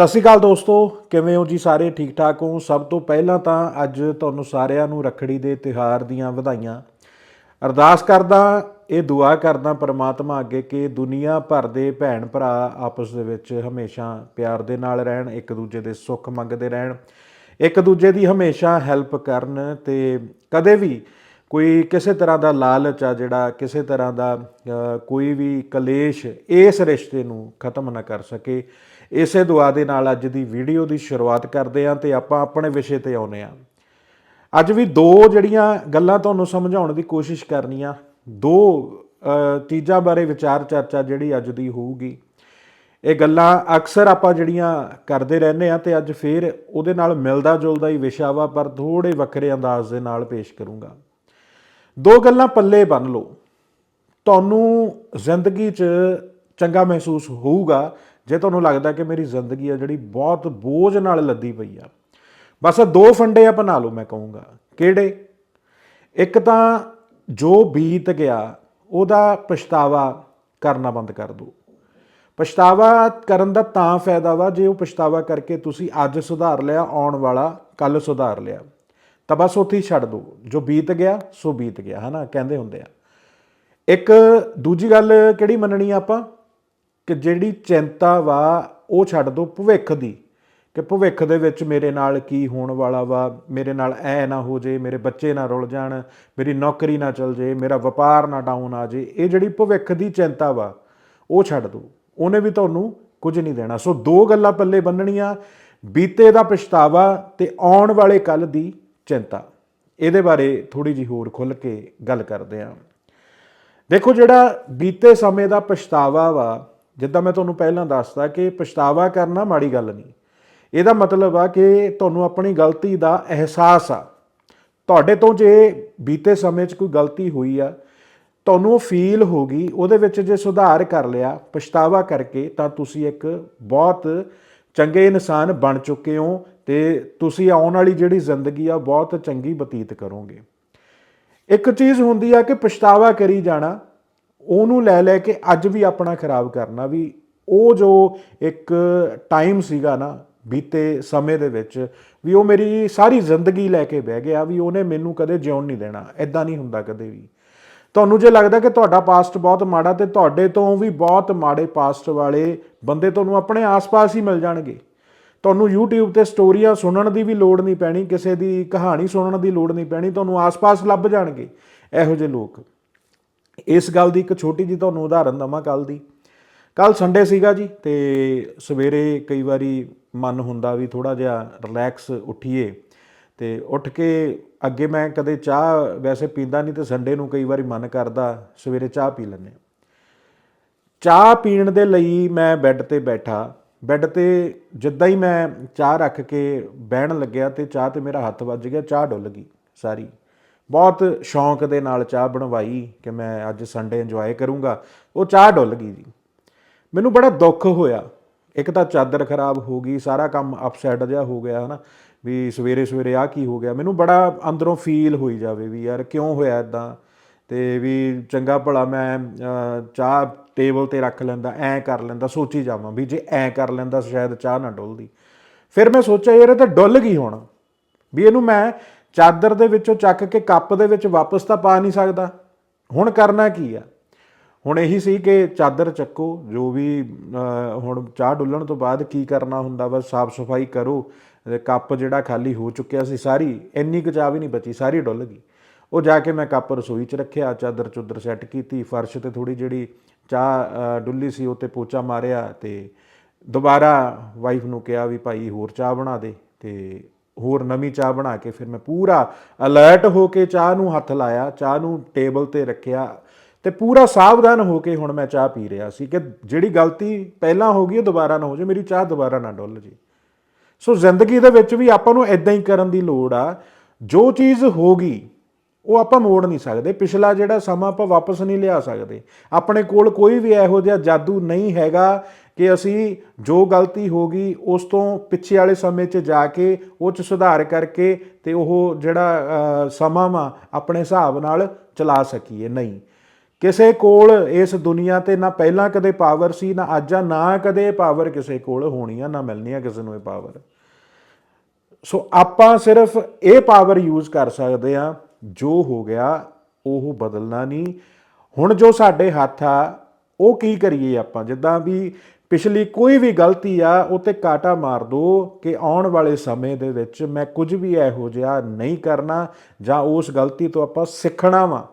ਸਤਿ ਸ਼੍ਰੀ ਅਕਾਲ ਦੋਸਤੋ, ਕਿਵੇਂ ਹੋ ਜੀ ਸਾਰੇ? ਠੀਕ ਠਾਕ ਹੋ? ਸਭ ਤੋਂ ਪਹਿਲਾਂ ਤਾਂ ਅੱਜ ਤੁਹਾਨੂੰ ਸਾਰਿਆਂ ਨੂੰ ਰੱਖੜੀ ਦੇ ਤਿਉਹਾਰ ਦੀਆਂ ਵਧਾਈਆਂ। ਅਰਦਾਸ ਕਰਦਾ, ਇਹ ਦੁਆ ਕਰਦਾ ਪਰਮਾਤਮਾ ਅੱਗੇ ਕਿ ਦੁਨੀਆ ਭਰ ਦੇ ਭੈਣ ਭਰਾ ਆਪਸ ਦੇ ਵਿੱਚ ਹਮੇਸ਼ਾ ਪਿਆਰ ਦੇ ਨਾਲ ਰਹਿਣ, ਇੱਕ ਦੂਜੇ ਦੇ ਸੁੱਖ ਮੰਗਦੇ ਰਹਿਣ, ਇੱਕ ਦੂਜੇ ਦੀ ਹਮੇਸ਼ਾ ਹੈਲਪ ਕਰਨ ਤੇ ਕਦੇ ਵੀ ਕੋਈ ਕਿਸੇ ਤਰ੍ਹਾਂ ਦਾ ਲਾਲਚ ਆ ਜਿਹੜਾ, ਕਿਸੇ ਤਰ੍ਹਾਂ ਦਾ ਕੋਈ ਵੀ ਕਲੇਸ਼ ਇਸ ਰਿਸ਼ਤੇ ਨੂੰ ਖਤਮ ਨਾ ਕਰ ਸਕੇ। ਇਸੇ ਦੁਆ ਦੇ ਨਾਲ ਅੱਜ ਦੀ ਵੀਡੀਓ ਦੀ ਸ਼ੁਰੂਆਤ ਕਰਦੇ ਹਾਂ ਤੇ ਆਪਾਂ ਆਪਣੇ ਵਿਸ਼ੇ ਤੇ ਆਉਨੇ ਆ ਅੱਜ ਵੀ ਦੋ ਜਿਹੜੀਆਂ ਗੱਲਾਂ ਤੁਹਾਨੂੰ ਸਮਝਾਉਣ ਦੀ ਕੋਸ਼ਿਸ਼ ਕਰਨੀ ਆ ਦੋ ਅ, ਚੀਜ਼ਾਂ ਬਾਰੇ ਵਿਚਾਰ ਚਰਚਾ ਜਿਹੜੀ ਅੱਜ ਦੀ ਹੋਊਗੀ। ਇਹ ਗੱਲਾਂ ਅਕਸਰ ਆਪਾਂ ਜਿਹੜੀਆਂ ਕਰਦੇ ਰਹਿੰਦੇ ਆ ਤੇ ਅੱਜ ਫੇਰ ਉਹਦੇ ਨਾਲ ਮਿਲਦਾ ਜੁਲਦਾ ਹੀ ਵਿਸ਼ਾ ਵਾ ਪਰ ਥੋੜੇ ਵੱਖਰੇ ਅੰਦਾਜ਼ ਦੇ ਨਾਲ ਪੇਸ਼ ਕਰੂੰਗਾ। ਦੋ ਗੱਲਾਂ ਪੱਲੇ ਬੰਨ ਲਓ। ਤੁਹਾਨੂੰ ਜ਼ਿੰਦਗੀ 'ਚ ਚੰਗਾ ਮਹਿਸੂਸ ਹੋਊਗਾ ਜੇ ਤੁਹਾਨੂੰ ਲੱਗਦਾ ਕਿ ਮੇਰੀ ਜ਼ਿੰਦਗੀ ਆ ਜਿਹੜੀ ਬਹੁਤ ਬੋਝ ਨਾਲ ਲੱਦੀ ਪਈ ਆ, ਬਸ ਦੋ ਫੰਡੇ ਆ ਬਣਾ ਲਓ ਮੈਂ ਕਹੂੰਗਾ। ਕਿਹੜੇ? ਇੱਕ ਤਾਂ ਜੋ ਬੀਤ ਗਿਆ, ਉਹਦਾ ਪਛਤਾਵਾ ਕਰਨਾ ਬੰਦ ਕਰ ਦਿਓ। ਪਛਤਾਵਾ ਕਰਨ ਦਾ ਤਾਂ ਫਾਇਦਾ ਵਾ ਜੇ ਉਹ ਪਛਤਾਵਾ ਕਰਕੇ ਤੁਸੀਂ ਅੱਜ ਸੁਧਾਰ ਲਿਆ, ਆਉਣ ਵਾਲਾ ਕੱਲ ਸੁਧਾਰ ਲਿਆ। ਤਾਂ ਬਸ ਉੱਥੇ ਹੀ ਛੱਡ ਦਿਓ। ਜੋ ਬੀਤ ਗਿਆ, ਸੋ ਬੀਤ ਗਿਆ, ਹਨਾ? ਕਹਿੰਦੇ ਹੁੰਦੇ ਆ। ਇੱਕ ਦੂਜੀ ਗੱਲ ਕਿਹੜੀ ਮੰਨਣੀ ਆ ਆਪਾਂ? ਕਿ ਜਿਹੜੀ ਚਿੰਤਾ ਵਾ, ਉਹ ਛੱਡ ਦਿਓ ਭਵਿੱਖ ਦੀ। ਕਿ ਭਵਿੱਖ ਦੇ ਵਿੱਚ ਮੇਰੇ ਨਾਲ ਕੀ ਹੋਣ ਵਾਲਾ ਵਾ, ਮੇਰੇ ਨਾਲ ਐ ਨਾ ਹੋ ਜੇ, ਮੇਰੇ ਬੱਚੇ ਨਾ ਰੁਲ ਜਾਣ, ਮੇਰੀ ਨੌਕਰੀ ਨਾ ਚਲ ਜੇ, ਮੇਰਾ ਵਪਾਰ ਨਾ ਡਾਊਨ ਆ ਜੇ, ਇਹ ਜਿਹੜੀ ਭਵਿੱਖ ਦੀ ਚਿੰਤਾ ਵਾ, ਉਹ ਛੱਡ ਦਿਓ ਉਹਨੇ ਵੀ ਤੁਹਾਨੂੰ ਕੁਝ ਨਹੀਂ ਦੇਣਾ। ਸੋ ਦੋ ਗੱਲਾਂ ਪੱਲੇ ਬੰਨਣੀਆਂ, ਬੀਤੇ ਦਾ ਪਛਤਾਵਾ ਤੇ ਆਉਣ ਵਾਲੇ ਕੱਲ ਦੀ ਚਿੰਤਾ। ਇਹਦੇ ਬਾਰੇ ਥੋੜੀ ਜੀ ਹੋਰ ਖੁੱਲ ਕੇ ਗੱਲ ਕਰਦੇ ਹਾਂ ਦੇਖੋ ਜਿਹੜਾ ਬੀਤੇ ਸਮੇਂ ਦਾ ਪਛਤਾਵਾ ਵਾ ਜਿੱਦਾਂ ਮੈਂ ਤੁਹਾਨੂੰ ਪਹਿਲਾਂ ਦੱਸਦਾ ਕਿ ਪਛਤਾਵਾ ਕਰਨਾ ਮਾੜੀ ਗੱਲ ਨਹੀਂ। ਇਹਦਾ ਮਤਲਬ ਆ ਕਿ ਤੁਹਾਨੂੰ ਆਪਣੀ ਗਲਤੀ ਦਾ ਅਹਿਸਾਸ ਆ। ਤੁਹਾਡੇ ਤੋਂ ਜੇ ਬੀਤੇ ਸਮੇਂ 'ਚ ਕੋਈ ਗਲਤੀ ਹੋਈ ਆ, ਤੁਹਾਨੂੰ ਉਹ ਫੀਲ ਹੋ ਗਈ, ਉਹਦੇ ਵਿੱਚ ਜੇ ਸੁਧਾਰ ਕਰ ਲਿਆ, ਪਛਤਾਵਾ ਕਰਕੇ ਤਾਂ ਤੁਸੀਂ ਇੱਕ ਬਹੁਤ ਚੰਗੇ ਇਨਸਾਨ ਬਣ ਚੁੱਕੇ ਹੋ ਤੇ ਤੁਸੀਂ ਆਉਣ ਵਾਲੀ ਜਿਹੜੀ ਜ਼ਿੰਦਗੀ ਆ ਬਹੁਤ ਚੰਗੀ ਬਤੀਤ ਕਰੋਗੇ। ਇੱਕ ਚੀਜ਼ ਹੁੰਦੀ ਆ ਕਿ ਪਛਤਾਵਾ ਕਰੀ ਜਾਣਾ ਉਹਨੂੰ ਲੈ ਲੈ ਕੇ ਅੱਜ ਵੀ ਆਪਣਾ ਖਰਾਬ ਕਰਨਾ ਵੀ ਉਹ ਜੋ ਇੱਕ ਟਾਈਮ ਸੀਗਾ ਨਾ ਬੀਤੇ ਸਮੇਂ ਦੇ ਵਿੱਚ ਵੀ ਉਹ ਮੇਰੀ ਸਾਰੀ ਜ਼ਿੰਦਗੀ ਲੈ ਕੇ ਬਹਿ ਗਿਆ ਵੀ ਉਹਨੇ ਮੈਨੂੰ ਕਦੇ ਜਿਉਣ ਨਹੀਂ ਦੇਣਾ ਐਦਾਂ ਨਹੀਂ ਹੁੰਦਾ ਕਦੇ ਵੀ। ਤੁਹਾਨੂੰ ਜੇ ਲੱਗਦਾ ਕਿ ਤੁਹਾਡਾ ਪਾਸਟ ਬਹੁਤ ਮਾੜਾ ਤੇ ਤੁਹਾਡੇ ਤੋਂ ਵੀ ਬਹੁਤ ਮਾੜੇ ਪਾਸਟ ਵਾਲੇ ਬੰਦੇ ਤੁਹਾਨੂੰ ਆਪਣੇ ਆਸ-ਪਾਸ ਹੀ ਮਿਲ ਜਾਣਗੇ। ਤੁਹਾਨੂੰ YouTube ਤੇ ਸਟੋਰੀਆਂ ਸੁਣਨ ਦੀ ਵੀ ਲੋੜ ਨਹੀਂ ਪੈਣੀ, ਕਿਸੇ ਦੀ ਕਹਾਣੀ ਸੁਣਨ ਦੀ ਲੋੜ ਨਹੀਂ ਪੈਣੀ, ਤੁਹਾਨੂੰ ਆਸ-ਪਾਸ ਲੱਭ ਜਾਣਗੇ, ਇਹੋ ਜਿਹੇ ਲੋਕ। ਇਸ ਗੱਲ ਦੀ ਇੱਕ ਛੋਟੀ ਜੀ ਤੁਹਾਨੂੰ ਉਦਾਹਰਨ ਦਵਾਂ ਕੱਲ ਦੀ। ਕੱਲ ਸੰਡੇ ਸੀਗਾ ਜੀ ਤੇ ਸਵੇਰੇ ਕਈ ਵਾਰੀ ਮਨ ਹੁੰਦਾ ਵੀ ਥੋੜਾ ਜਿਹਾ ਰਿਲੈਕਸ ਉੱਠੀਏ ਤੇ ਉੱਠ ਕੇ ਅੱਗੇ ਮੈਂ ਕਦੇ ਚਾਹ ਵੈਸੇ ਪੀਂਦਾ ਨਹੀਂ ਤੇ ਸੰਡੇ ਨੂੰ ਕਈ ਵਾਰੀ ਮਨ ਕਰਦਾ ਸਵੇਰੇ ਚਾਹ ਪੀ ਲੈਂਦੇ ਹਾਂ। ਚਾਹ ਪੀਣ ਦੇ ਲਈ ਮੈਂ ਬੈੱਡ ਤੇ ਬੈਠਾ। ਬੈੱਡ ਤੇ ਜਿੱਦਾਂ ਹੀ ਮੈਂ ਚਾਹ ਰੱਖ ਕੇ ਬਹਿਣ ਲੱਗਿਆ ਤੇ ਚਾਹ ਤੇ ਮੇਰਾ ਹੱਥ ਵੱਜ ਗਿਆ, ਚਾਹ ਡੁੱਲ ਗਈ ਸਾਰੀ। ਬਹੁਤ ਸ਼ੌਂਕ ਦੇ ਨਾਲ ਚਾਹ ਬਣਵਾਈ ਕਿ ਮੈਂ ਅੱਜ ਸੰਡੇ ਇੰਜੋਏ ਕਰੂੰਗਾ। ਉਹ ਚਾਹ ਡੁੱਲ ਗਈ ਜੀ। ਮੈਨੂੰ ਬੜਾ ਦੁੱਖ ਹੋਇਆ। ਇੱਕ ਤਾਂ ਚਾਦਰ ਖਰਾਬ ਹੋ ਗਈ, ਸਾਰਾ ਕੰਮ ਅਪਸੈਟ ਜਿਹਾ ਹੋ ਗਿਆ, ਹਨਾ, ਵੀ ਸਵੇਰੇ ਸਵੇਰੇ ਆ ਕੀ ਹੋ ਗਿਆ। ਮੈਨੂੰ ਬੜਾ ਅੰਦਰੋਂ ਫੀਲ ਹੋਈ ਜਾਵੇ ਵੀ ਯਾਰ ਕਿਉਂ ਹੋਇਆ ਇਦਾਂ ਤੇ ਵੀ ਚੰਗਾ ਭਲਾ ਮੈਂ ਚਾਹ ਟੇਬਲ ਤੇ ਰੱਖ ਲੈਂਦਾ, ਐ ਕਰ ਲੈਂਦਾ, ਸੋਚੀ ਜਾਵਾਂ ਵੀ ਜੇ ਐ ਕਰ ਲੈਂਦਾ, ਸ਼ਾਇਦ ਚਾਹ ਨਾ ਡੁੱਲਦੀ। ਫਿਰ ਮੈਂ ਸੋਚਿਆ ਯਾਰ ਇਹ ਤਾਂ ਡੁੱਲ ਗਈ ਹੁਣ। ਵੀ ਇਹਨੂੰ ਮੈਂ ਚਾਦਰ ਦੇ ਵਿੱਚੋਂ ਚੱਕ ਕੇ ਕੱਪ ਦੇ ਵਿੱਚ ਵਾਪਸ ਤਾਂ ਪਾ ਨਹੀਂ ਸਕਦਾ। ਹੁਣ ਕਰਨਾ ਕੀ ਆ? ਹੁਣ ਇਹੀ ਸੀ ਕਿ ਚਾਦਰ ਚੱਕੋ, ਜੋ ਵੀ ਹੁਣ ਚਾਹ ਡੁੱਲਣ ਤੋਂ ਬਾਅਦ ਕੀ ਕਰਨਾ ਹੁੰਦਾ? ਬਸ ਸਾਫ਼ ਸਫ਼ਾਈ ਕਰੋ। ਕੱਪ ਜਿਹੜਾ ਖਾਲੀ ਹੋ ਚੁੱਕਿਆ ਸੀ, ਸਾਰੀ, ਇੰਨੀ ਕੁ ਚਾਹ ਵੀ ਨਹੀਂ ਬਚੀ, ਸਾਰੀ ਡੁੱਲ ਗਈ। ਉਹ ਜਾ ਕੇ ਮੈਂ ਕੱਪ ਰਸੋਈ 'ਚ ਰੱਖਿਆ, ਚਾਦਰ ਚੁੱਦਰ ਸੈੱਟ ਕੀਤੀ, ਫਰਸ਼ ਤੇ ਥੋੜੀ ਜਿਹੜੀ ਚਾਹ ਡੁੱਲੀ ਸੀ ਉੱਤੇ ਪੋਚਾ ਮਾਰਿਆ ਤੇ ਦੁਬਾਰਾ ਵਾਈਫ ਨੂੰ ਕਿਹਾ ਵੀ ਭਾਈ ਹੋਰ ਚਾਹ ਬਣਾ ਦੇ ਤੇ ਹੋਰ ਨਵੀਂ ਚਾਹ ਬਣਾ ਕੇ ਫਿਰ ਮੈਂ ਪੂਰਾ ਅਲਰਟ ਹੋ ਕੇ ਚਾਹ ਨੂੰ ਹੱਥ ਲਾਇਆ, ਚਾਹ ਨੂੰ ਟੇਬਲ ਤੇ ਰੱਖਿਆ ਤੇ ਪੂਰਾ ਸਾਵਧਾਨ ਹੋ ਕੇ ਹੁਣ ਮੈਂ ਚਾਹ ਪੀ ਰਿਹਾ ਸੀ ਕਿ ਜਿਹੜੀ ਗਲਤੀ ਪਹਿਲਾਂ ਹੋ ਗਈ ਉਹ ਦੁਬਾਰਾ ਨਾ ਹੋ ਜਾਏ, ਮੇਰੀ ਚਾਹ ਦੁਬਾਰਾ ਨਾ ਡੁੱਲ ਜੇ ਸੋ ਜ਼ਿੰਦਗੀ ਦੇ ਵਿੱਚ ਵੀ ਆਪਾਂ ਨੂੰ ਇਦਾਂ ਹੀ ਕਰਨ ਦੀ ਲੋੜ ਆ, ਜੋ ਚੀਜ਼ ਹੋ ਗਈ ਉਹ ਆਪਾਂ ਮੋੜ ਨਹੀਂ ਸਕਦੇ। ਪਿਛਲਾ ਜਿਹੜਾ ਸਮਾਂ ਆਪਾਂ ਵਾਪਸ ਨਹੀਂ ਲਿਆ ਸਕਦੇ। ਆਪਣੇ ਕੋਲ ਕੋਈ ਵੀ ਇਹੋ ਜਿਹਾ ਜਾਦੂ ਨਹੀਂ ਹੈਗਾ ਕਿ ਅਸੀਂ ਜੋ ਗਲਤੀ ਹੋ ਗਈ, ਉਸ ਤੋਂ ਪਿੱਛੇ ਵਾਲੇ ਸਮੇਂ 'ਚ ਜਾ ਕੇ ਉਹ 'ਚ ਸੁਧਾਰ ਕਰਕੇ ਤੇ ਉਹ ਜਿਹੜਾ ਸਮਾਂ ਵਾ ਆਪਣੇ ਹਿਸਾਬ ਨਾਲ ਚਲਾ ਸਕੀਏ। ਨਹੀਂ। ਕਿਸੇ ਕੋਲ ਇਸ ਦੁਨੀਆ ਤੇ ਨਾ ਪਹਿਲਾਂ ਕਦੇ ਪਾਵਰ ਸੀ, ਨਾ ਅੱਜ ਆ, ਨਾ ਕਦੇ ਪਾਵਰ ਕਿਸੇ ਕੋਲ ਹੋਣੀ ਆ, ਨਾ ਮਿਲਣੀ ਆ ਕਿਸੇ ਨੂੰ ਇਹ ਪਾਵਰ ਸੋ ਆਪਾਂ ਸਿਰਫ ਇਹ ਪਾਵਰ ਯੂਜ਼ ਕਰ ਸਕਦੇ ਆ ਜੋ ਹੋ ਗਿਆ, ਉਹ ਬਦਲਣਾ ਨਹੀਂ। ਹੁਣ ਜੋ ਸਾਡੇ ਹੱਥ ਆ, ਉਹ ਕੀ ਕਰੀਏ ਆਪਾਂ? ਜਿੱਦਾਂ ਵੀ ਪਿਛਲੀ ਕੋਈ ਵੀ ਗਲਤੀ ਆ ਉਹ ਤੇ ਕਾਟਾ ਮਾਰ ਦੋ ਕਿ ਆਉਣ ਵਾਲੇ ਸਮੇਂ ਦੇ ਵਿੱਚ ਮੈਂ ਕੁਝ ਵੀ ਇਹੋ ਜਿਹਾ ਨਹੀਂ ਕਰਨਾ ਜਾਂ ਉਸ ਗਲਤੀ ਤੋਂ ਆਪਾਂ ਸਿੱਖਣਾ ਵਾ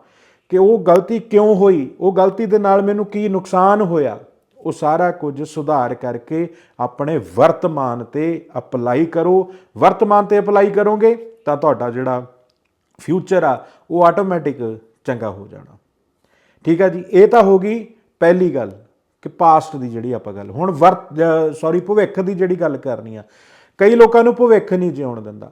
ਕਿ ਉਹ ਗਲਤੀ ਕਿਉਂ ਹੋਈ? ਉਹ ਗਲਤੀ ਦੇ ਨਾਲ ਮੈਨੂੰ ਕੀ ਨੁਕਸਾਨ ਹੋਇਆ? ਉਹ ਸਾਰਾ ਕੁਝ ਸੁਧਾਰ ਕਰਕੇ ਆਪਣੇ ਵਰਤਮਾਨ ਤੇ ਅਪਲਾਈ ਕਰੋ। ਵਰਤਮਾਨ ਤੇ ਅਪਲਾਈ ਕਰੋਗੇ ਤਾਂ ਤੁਹਾਡਾ ਜਿਹੜਾ ਫਿਊਚਰ ਆ, ਉਹ ਆਟੋਮੈਟਿਕ ਚੰਗਾ ਹੋ ਜਾਣਾ। ਠੀਕ ਹੈ ਜੀ, ਇਹ ਤਾਂ ਹੋ ਗਈ ਪਹਿਲੀ ਗੱਲ ਕਿ ਪਾਸਟ ਦੀ ਜਿਹੜੀ ਆਪਾਂ ਗੱਲ, ਹੁਣ ਵਰਤ ਸੌਰੀ ਭਵਿੱਖ ਦੀ ਜਿਹੜੀ ਗੱਲ ਕਰਨੀ ਆ। ਕਈ ਲੋਕਾਂ ਨੂੰ ਭਵਿੱਖ ਨਹੀਂ ਜਿਉਣ ਦਿੰਦਾ।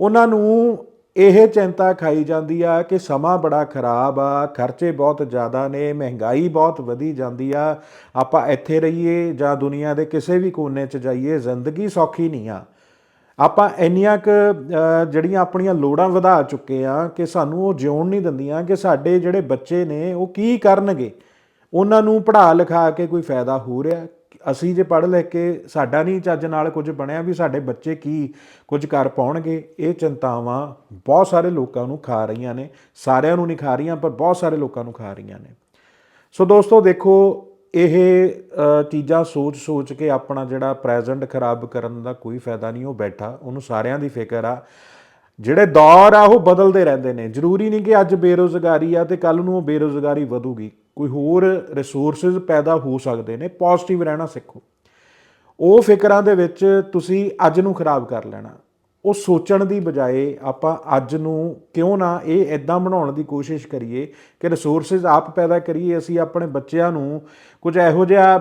ਉਹਨਾਂ ਨੂੰ ਇਹ ਚਿੰਤਾ ਖਾਈ ਜਾਂਦੀ ਆ ਕਿ ਸਮਾਂ ਬੜਾ ਖਰਾਬ ਆ, ਖਰਚੇ ਬਹੁਤ ਜ਼ਿਆਦਾ ਨੇ, ਮਹਿੰਗਾਈ ਬਹੁਤ ਵਧੀ ਜਾਂਦੀ ਆ। ਆਪਾਂ ਇੱਥੇ ਰਹੀਏ ਜਾਂ ਦੁਨੀਆ ਦੇ ਕਿਸੇ ਵੀ ਕੋਨੇ 'ਚ ਜਾਈਏ, ਜ਼ਿੰਦਗੀ ਸੌਖੀ ਨਹੀਂ ਆ। ਆਪਾਂ ਇੰਨੀਆਂ ਕੁ ਜਿਹੜੀਆਂ ਆਪਣੀਆਂ ਲੋੜਾਂ ਵਧਾ ਚੁੱਕੇ ਆ ਕਿ ਸਾਨੂੰ ਉਹ ਜਿਉਣ ਨਹੀਂ ਦਿੰਦੀਆਂ ਕਿ ਸਾਡੇ ਜਿਹੜੇ ਬੱਚੇ ਨੇ ਉਹ ਕੀ ਕਰਨਗੇ। ਉਹਨਾਂ ਨੂੰ ਪੜ੍ਹਾ ਲਿਖਾ ਕੇ ਕੋਈ ਫਾਇਦਾ ਹੋ ਰਿਹਾ। ਅਸੀਂ ਜੇ ਪੜ੍ਹ ਲਿਖ ਕੇ ਸਾਡਾ ਨਹੀਂ ਚੱਜ ਨਾਲ ਕੁਝ ਬਣਿਆ ਵੀ ਸਾਡੇ ਬੱਚੇ ਕੀ ਕੁਝ ਕਰ ਪਾਉਣਗੇ, ਇਹ ਚਿੰਤਾਵਾਂ ਬਹੁਤ ਸਾਰੇ ਲੋਕਾਂ ਨੂੰ ਖਾ ਰਹੀਆਂ ਨੇ। ਸਾਰਿਆਂ ਨੂੰ ਨਹੀਂ ਖਾ ਰਹੀਆਂ, ਪਰ ਬਹੁਤ ਸਾਰੇ ਲੋਕਾਂ ਨੂੰ ਖਾ ਰਹੀਆਂ ਨੇ। ਸੋ ਦੋਸਤੋ ਦੇਖੋ ਇਹ ਚੀਜ਼ਾਂ ਸੋਚ-ਸੋਚ ਕੇ ਆਪਣਾ ਜਿਹੜਾ ਪ੍ਰੈਜ਼ੈਂਟ ਖਰਾਬ ਕਰਨ ਦਾ ਕੋਈ ਫਾਇਦਾ ਨਹੀਂ, ਉਹ ਬੈਠਾ। ਉਹਨੂੰ ਸਾਰਿਆਂ ਦੀ ਫਿਕਰ ਆ। ਜਿਹੜੇ ਦੌਰ ਆ, ਉਹ ਬਦਲਦੇ ਰਹਿੰਦੇ ਨੇ। ਜ਼ਰੂਰੀ ਨਹੀਂ ਕਿ ਅੱਜ ਬੇਰੋਜ਼ਗਾਰੀ ਆ ਤੇ ਕੱਲ ਨੂੰ ਉਹ ਬੇਰੋਜ਼ਗਾਰੀ ਵਧੂਗੀ। ਕੋਈ ਹੋਰ ਰਿਸੋਰਸਸ ਪੈਦਾ ਹੋ ਸਕਦੇ ਨੇ। ਪੋਜ਼ਿਟਿਵ ਰਹਿਣਾ ਸਿੱਖੋ। ਉਹ ਫਿਕਰਾਂ ਦੇ ਵਿੱਚ ਤੁਸੀਂ ਅੱਜ ਨੂੰ ਖਰਾਬ ਕਰ ਲੈਣਾ। ਉਹ ਸੋਚਣ ਦੀ ਬਜਾਏ ਆਪਾਂ ਅੱਜ ਨੂੰ ਕਿਉਂ ਨਾ ਇਹ ਇਦਾਂ ਬਣਾਉਣ ਦੀ ਕੋਸ਼ਿਸ਼ ਕਰੀਏ ਕਿ ਰਿਸੋਰਸਸ ਆਪ ਪੈਦਾ ਕਰੀਏ, ਅਸੀਂ ਆਪਣੇ ਬੱਚਿਆਂ ਨੂੰ ਕੁਝ ਇਹੋ ਜਿਹਾ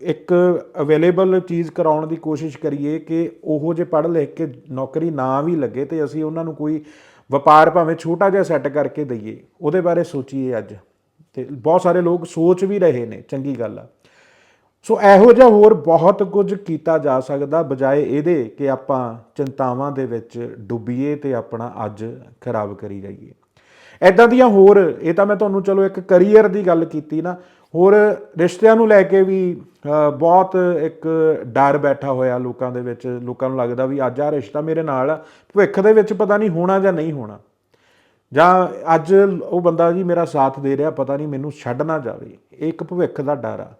ਇੱਕ ਅਵੇਲੇਬਲ ਚੀਜ਼ ਕਰਾਉਣ ਦੀ ਕੋਸ਼ਿਸ਼ ਕਰੀਏ ਕਿ ਉਹੋ ਜੇ ਪੜ੍ਹ ਲਿਖ ਕੇ ਨੌਕਰੀ ਨਾ ਵੀ ਲੱਗੇ ਤੇ ਅਸੀਂ ਉਹਨਾਂ ਨੂੰ ਕੋਈ ਵਪਾਰ ਭਾਵੇਂ ਛੋਟਾ ਜਿਹਾ ਸੈੱਟ ਕਰਕੇ ਦਈਏ। ਉਹਦੇ ਬਾਰੇ ਸੋਚੀਏ ਅੱਜ। ਤੇ ਬਹੁਤ ਸਾਰੇ ਲੋਕ ਸੋਚ ਵੀ ਰਹੇ ਨੇ, ਚੰਗੀ ਗੱਲ ਆ। ਸੋ ਇਹੋ ਜਿਹਾ ਹੋਰ ਬਹੁਤ ਕੁਝ ਕੀਤਾ ਜਾ ਸਕਦਾ ਬਜਾਏ ਇਹਦੇ ਕਿ ਆਪਾਂ ਚਿੰਤਾਵਾਂ ਦੇ ਵਿੱਚ ਡੁੱਬੀਏ ਤੇ ਆਪਣਾ ਅੱਜ ਖਰਾਬ ਕਰੀ ਜਾਈਏ। ਐਦਾਂ ਦੀਆਂ ਹੋਰ ਇਹ ਤਾਂ ਮੈਂ ਤੁਹਾਨੂੰ ਚਲੋ ਇੱਕ ਕੈਰੀਅਰ ਦੀ ਗੱਲ ਕੀਤੀ ਨਾ ਹੋਰ ਰਿਸ਼ਤਿਆਂ ਨੂੰ ਲੈ ਕੇ ਵੀ ਬਹੁਤ ਇੱਕ ਡਰ ਬੈਠਾ ਹੋਇਆ ਲੋਕਾਂ ਦੇ ਵਿੱਚ ਲੋਕਾਂ ਨੂੰ ਲੱਗਦਾ ਵੀ ਅੱਜ ਆ ਰਿਸ਼ਤਾ ਮੇਰੇ ਨਾਲ ਆ, ਭਵਿੱਖ ਦੇ ਵਿੱਚ ਪਤਾ ਨਹੀਂ ਹੋਣਾ ਜਾਂ ਨਹੀਂ ਹੋਣਾ। ਜਾਂ ਅੱਜ ਉਹ ਬੰਦਾ ਜੀ ਮੇਰਾ ਸਾਥ ਦੇ ਰਿਹਾ ਪਤਾ ਨਹੀਂ ਮੈਨੂੰ ਛੱਡ ਨਾ ਜਾਵੇ। ਇਹ ਇੱਕ ਭਵਿੱਖ ਦਾ ਡਰ ਆ।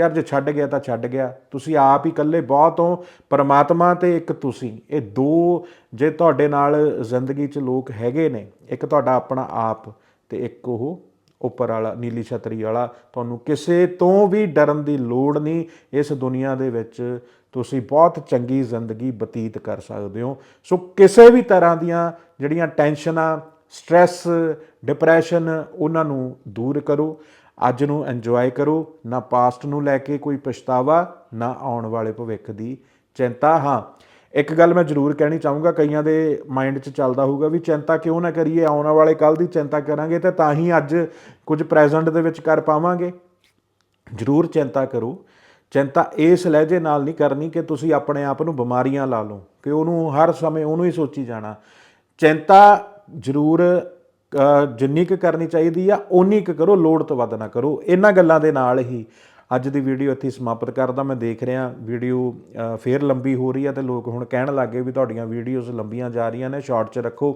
ਯਾਰ ਜੇ ਛੱਡ ਗਿਆ ਤਾਂ ਛੱਡ ਗਿਆ। ਤੁਸੀਂ ਆਪ ਹੀ ਇਕੱਲੇ ਬਹੁਤ ਹੋ। ਪਰਮਾਤਮਾ ਤੇ ਇੱਕ ਤੁਸੀਂ। ਇਹ ਦੋ ਜੇ ਤੁਹਾਡੇ ਨਾਲ ਜ਼ਿੰਦਗੀ 'ਚ ਲੋਕ ਹੈਗੇ ਨੇ, ਇੱਕ ਤੁਹਾਡਾ ਆਪਣਾ ਆਪ ਤੇ ਇੱਕ ਉਹ ਉੱਪਰ ਵਾਲਾ, ਨੀਲੀ ਛਤਰੀ ਵਾਲਾ। ਤੁਹਾਨੂੰ ਕਿਸੇ ਤੋਂ ਵੀ ਡਰਨ ਦੀ ਲੋੜ ਨਹੀਂ। ਇਸ ਦੁਨੀਆ ਦੇ ਵਿੱਚ ਤੁਸੀਂ ਬਹੁਤ ਚੰਗੀ ਜ਼ਿੰਦਗੀ ਬਤੀਤ ਕਰ ਸਕਦੇ ਹੋ। ਸੋ ਕਿਸੇ ਵੀ ਤਰ੍ਹਾਂ ਦੀਆਂ ਜਿਹੜੀਆਂ ਟੈਨਸ਼ਨਾਂ, ਸਟ੍ਰੈਸ, ਡਿਪਰੈਸ਼ਨ, ਉਹਨਾਂ ਨੂੰ ਦੂਰ ਕਰੋ। ਅੱਜ ਨੂੰ ਇੰਜੋਏ ਕਰੋ, ਨਾ ਪਾਸਟ ਨੂੰ ਲੈ ਕੇ ਕੋਈ ਪਛਤਾਵਾ, ਨਾ ਆਉਣ ਵਾਲੇ ਭਵਿੱਖ ਦੀ ਚਿੰਤਾ। ਹਾਂ, ਇੱਕ ਗੱਲ ਮੈਂ ਜ਼ਰੂਰ ਕਹਿਣੀ ਚਾਹੂੰਗਾ, ਕਈਆਂ ਦੇ ਮਾਈਂਡ 'ਚ ਚੱਲਦਾ ਹੋਊਗਾ ਵੀ ਚਿੰਤਾ ਕਿਉਂ ਨਾ ਕਰੀਏ, ਆਉਣ ਵਾਲੇ ਕੱਲ ਦੀ ਚਿੰਤਾ ਕਰਾਂਗੇ ਤੇ ਤਾਂ ਹੀ ਅੱਜ ਕੁਝ ਪ੍ਰੈਜ਼ੈਂਟ ਦੇ ਵਿੱਚ ਕਰ ਪਾਵਾਂਗੇ। ਜ਼ਰੂਰ ਚਿੰਤਾ ਕਰੋ। ਚਿੰਤਾ ਇਸ ਲਹਿਜੇ ਨਾਲ ਨਹੀਂ ਕਰਨੀ ਕਿ ਤੁਸੀਂ ਆਪਣੇ ਆਪ ਨੂੰ ਬਿਮਾਰੀਆਂ ਲਾ ਲਓ, ਕਿ ਉਹਨੂੰ ਹਰ ਸਮੇਂ ਉਹਨੂੰ ਹੀ ਸੋਚੀ ਜਾਣਾ। ਚਿੰਤਾ ਜ਼ਰੂਰ ਜਿੰਨੀ ਕੁ ਕਰਨੀ ਚਾਹੀਦੀ ਆ ਓਨੀ ਕੁ ਕਰੋ ਲੋੜ ਤੋਂ ਵੱਧ ਨਾ ਕਰੋ। ਇਹਨਾਂ ਗੱਲਾਂ ਦੇ ਨਾਲ ਹੀ ਅੱਜ ਦੀ ਵੀਡੀਓ ਇੱਥੇ ਸਮਾਪਤ ਕਰਦਾ। ਮੈਂ ਦੇਖ ਰਿਹਾ ਵੀਡੀਓ ਅ, ਫੇਰ ਲੰਬੀ ਹੋ ਰਹੀ ਆ ਤੇ ਲੋਕ ਹੁਣ ਕਹਿਣ ਲੱਗੇ ਵੀ ਤੁਹਾਡੀਆਂ ਵੀਡੀਓਜ਼ ਲੰਬੀਆਂ ਜਾ ਰਹੀਆਂ ਨੇ ਸ਼ਾਰਟ 'ਚ ਰੱਖੋ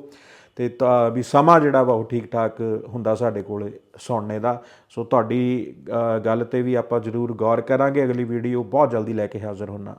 ਤੇ ਤਾਂ ਵੀ ਸਮਾਂ ਜਿਹੜਾ ਵਾ ਉਹ ਠੀਕ ਠਾਕ ਹੁੰਦਾ ਸਾਡੇ ਕੋਲ ਸੁਣਨੇ ਦਾ। ਸੋ ਤੁਹਾਡੀ ਗੱਲ ਤੇ ਵੀ ਆਪਾਂ ਜ਼ਰੂਰ ਗੌਰ ਕਰਾਂਗੇ। ਅਗਲੀ ਵੀਡੀਓ ਬਹੁਤ ਜਲਦੀ ਲੈ ਕੇ ਹਾਜ਼ਰ ਹੋਣਾ